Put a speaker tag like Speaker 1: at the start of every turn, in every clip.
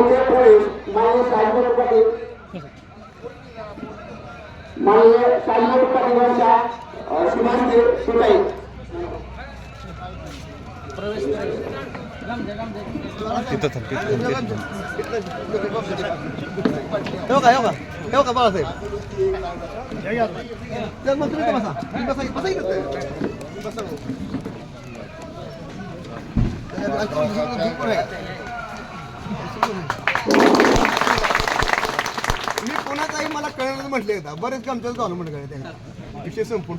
Speaker 1: इथे प्रवेश माननीय साहेब पाटील माननीय साहेब पाटील यांच्या अ, शुभास्ते सुटाई
Speaker 2: तिथं थांब तिथं थांब, तिथं थांब.
Speaker 3: येऊ का येऊ का येऊ का बाळासाहेब चल मग तुम्ही इथं बसा तुम्ही बसा बसा इथं. बसा भाऊ. मी कोणाचाही मला कळलं म्हटले एकदा बरेच आमच्याच गावलं म्हटलं त्यांना विषय संपून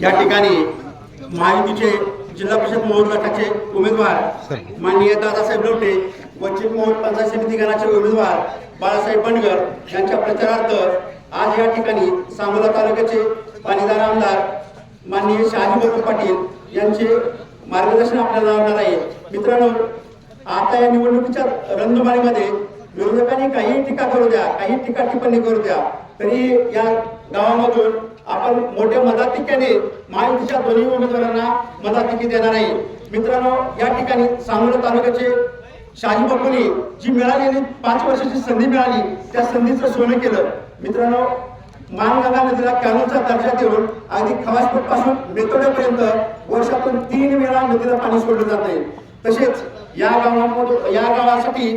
Speaker 1: या ठिकाणी महायुतीचे जिल्हा परिषद मोहोळ गटाचे उमेदवार माननीय दादासाहेब लोटे वंचित मोहोळ पंचायत समिती गणाचे उमेदवार बाळासाहेब बंडगर यांच्या प्रचारार्थ आज या ठिकाणी सांगोला तालुक्याचे पाणीदार आमदार माननीय शहाजी बापू पाटील यांचे मार्गदर्शन आपल्याला लावणार आहे. मित्रांनो आता या निवडणुकीच्या रंगमाळीमध्ये विरोधकांनी काही टीका करू द्या काही टीका टिप्पणी करू द्या. तरी या गावामधून आपण मोठ्या मताधिक्याने महायुतीच्या दोन्ही उमेदवारांना मताधिकी देणार आहे. मित्रांनो या ठिकाणी सांगोला तालुक्याचे शाही बापूंनी जी मिळालेली पाच वर्षाची संधी मिळाली त्या संधीचं सोनं केलं. मित्रांनो मानगंगा नदीला कॅनोचा दर्जा देऊन अगदी खवासपूरपासून मेतोड्यापर्यंत वर्षातून तीन वेळा नदीला पाणी सोडलं जात आहे. तसेच या गावांमधून या गावासाठी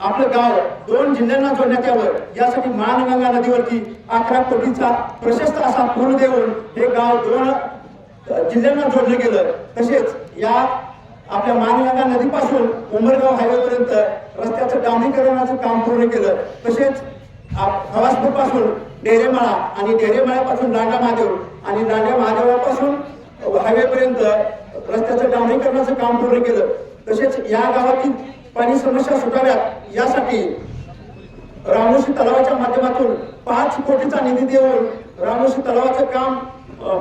Speaker 1: आपलं गाव दोन जिल्ह्यांना जोडण्यात यावं. यासाठी मानगंगा नदीवरती अकरा कोटीचा प्रशस्त असा पूल देऊन हे गाव दोन जिल्ह्यांना जोडलं गेलं. तसेच या आपल्या मानगंगा नदीपासून उमरगाव हायवेपर्यंत रस्त्याचं डांबरीकरणाचं काम पूर्ण केलं. तसेच हवासपूरपासून डेरेमाळा आणि डेरेमाळ्यापासून दांडा महादेव आणि दांड्या महादेवापासून हायवेपर्यंत रस्त्याचं डांबरीकरणाचं काम पूर्ण केलं. तसेच या गावातील पाणी समस्या सुटाव्यात. यासाठी रामोशी तलावाच्या माध्यमातून पाच कोटीचा निधी देऊन रामोशी तलावाचं काम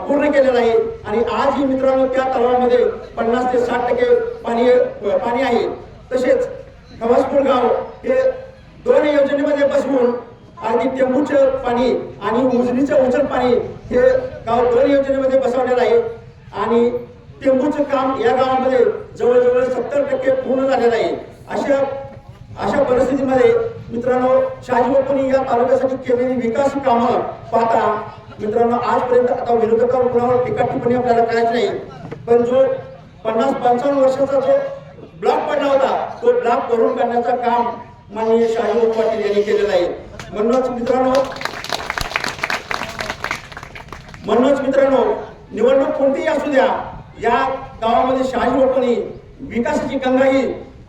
Speaker 1: पूर्ण केलेलं आहे. आणि आजही मित्रांनो त्या तलावामध्ये पन्नास ते साठ टक्के पाणी पाणी आहे. तसेच खवासपूर गाव हे दोन योजनेमध्ये बसवून आणि टेंबूचे पाणी आणि उजनीचं उचल पाणी हे गाव दर योजनेमध्ये बसवलेलं आहे. आणि टेंबूचं काम या गावामध्ये जवळजवळ सत्तर टक्के पूर्ण झालेलं आहे. अशा अशा परिस्थितीमध्ये मित्रांनो शहाजी बापूंनी या तालुक्यासाठी केलेली विकास कामं पाहता मित्रांनो आजपर्यंत आता विरोधकांवर कुणावर टीका टिप्पणी आपल्याला करायची नाही. पण जो पन्नास पंचावन्न वर्षाचा जो ब्लॉक पडला होता तो ब्लॉक करून काढण्याचं काम माननीय शहाजी पाटील यांनी केलेलं आहे. म्हणूनच मित्रांनो. म्हणूनच मित्रांनो निवडणूक कोणतीही असू द्या या गावामध्ये शहाजी बापूंनी विकासाची गंगा ही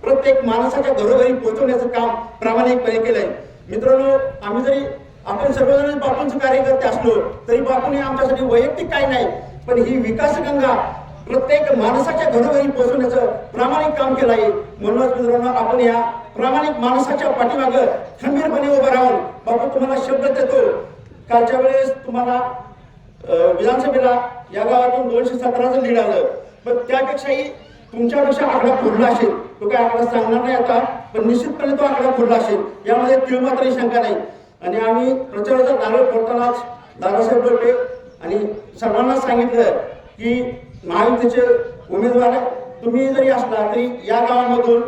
Speaker 1: प्रत्येक माणसाच्या घरोघरी पोहोचवण्याचं काम प्रामाणिकपणे केलंय. मित्रांनो आम्ही जरी आपण सर्वजण बापूंचे कार्यकर्ते असलो तरी बापूंनी आमच्यासाठी वैयक्तिक काही नाही पण ही विकास गंगा प्रत्येक माणसाच्या घरोघरी पोहोचवण्याचं प्रामाणिक काम केलं आहे. म्हणूनच मित्रांनो आपण या प्रामाणिक माणसाच्या पाठीमागं खंबीरपणे उभं राहून बाबा तुम्हाला शब्द देतो. कालच्या वेळेस तुम्हाला विधानसभेला या गावातून दोनशे सतराचं लीड आलं. पण त्यापेक्षाही तुमच्यापेक्षा आकडा फुडला असेल. तो काय आकडा सांगणार नाही आता पण निश्चितपणे तो आकडा फुडला असेल. यामध्ये तीळ मात्र शंका नाही. आणि आम्ही प्रचाराचा नारळ फोडतानाच दादासाहेब बोलले आणि सर्वांना सांगितलं की महायुतीचे उमेदवार तुम्ही जरी असला तरी या गावामधून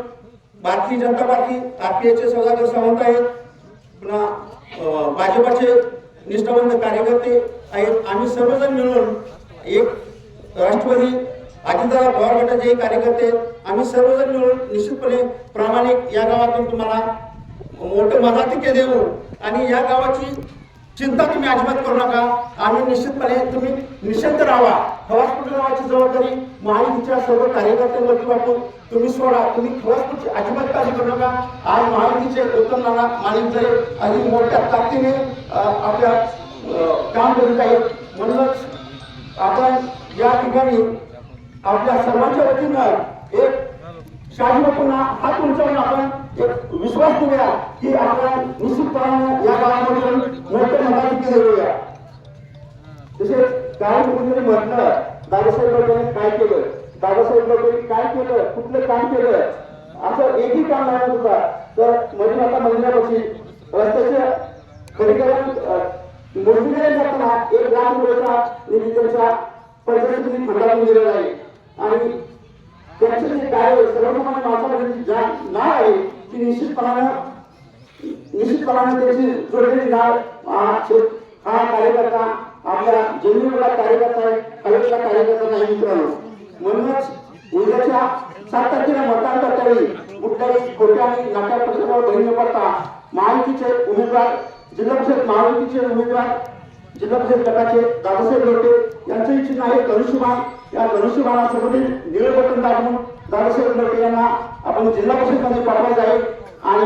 Speaker 1: भारतीय जनता पार्टी आरपीआयचे सौदागर सावंत आहेत पुन्हा भाजपाचे निष्ठावंत कार्यकर्ते आहेत. आम्ही सर्वजण मिळून एक राष्ट्रवादी अजितदादा पवार गटाचे कार्यकर्ते आहेत. आम्ही सर्वजण मिळून निश्चितपणे प्रामाणिक या गावातून तुम्हाला मोठं मदातिक्य देऊ आणि या गावाची चिंता तुम्ही अजिबात करू नका. आम्ही निश्चितपणे तुम्ही निश्चिंत राहा. खवासपूर गावाची जबाबदारी महायुतीच्या सर्व कार्यकर्त्यांवरती वाटून तुम्ही सोडा. तुम्ही खवासपूरची अजिबात काळजी करू नका. आज महायुतीचे उत्तम नाना माणिकजरे अधिक मोठ्या ताकदीने आपल्या काम करीत आहेत म्हणूनच आपण या ठिकाणी आपल्या सर्वांच्या वतीनं एक शहाजी पुन्हा हात उंचावून आपण एक विश्वास देऊया की आपण निश्चितपणे या गावामधून मोठे मताधिकी देऊया तसेच काही कुठेतरी म्हटलं दादासाहेब लोकांनी काय केलं? दादासाहेब लोकांनी काय केलं? कुठलं काम केलं? असं एकही काम नाही होता तर मधुमाता मंदिरापाशी रस्त्याच्या खडीकरण मूर्तीकडे करताना एक लाख रुपयाचा निधी त्यांच्या पंचायत समिती फंडातून दिलेला आहे. आणि त्यांचे जे काय सर्वसामान्य माणसामध्ये जा नाव आहे ती निश्चितपणानं निश्चितपणाने त्याची जोडलेली नाव हा शे- हा कार्यकर्ता आपल्या जमिनीवरला कार्यकर्ता आहे हवेतला कार्यकर्ता नाही मित्रांनो. म्हणूनच उद्याच्या सात तारखेला मतदान करतावेळी कुठल्याही खोट्या आणि नाट्या प्रसंगावर बळी न पडता महायुतीचे उमेदवार जिल्हा परिषद महायुतीचे उमेदवार जिल्हा परिषद गटाचे दादासाहेब लोटे यांचं इच्छित आहे धनुष्यबाण या धनुष्यबाणासोबत निळे बटन दाबून दादासाहेब लोटे यांना आपण जिल्हा परिषदमध्ये पाठवायचं आहे आणि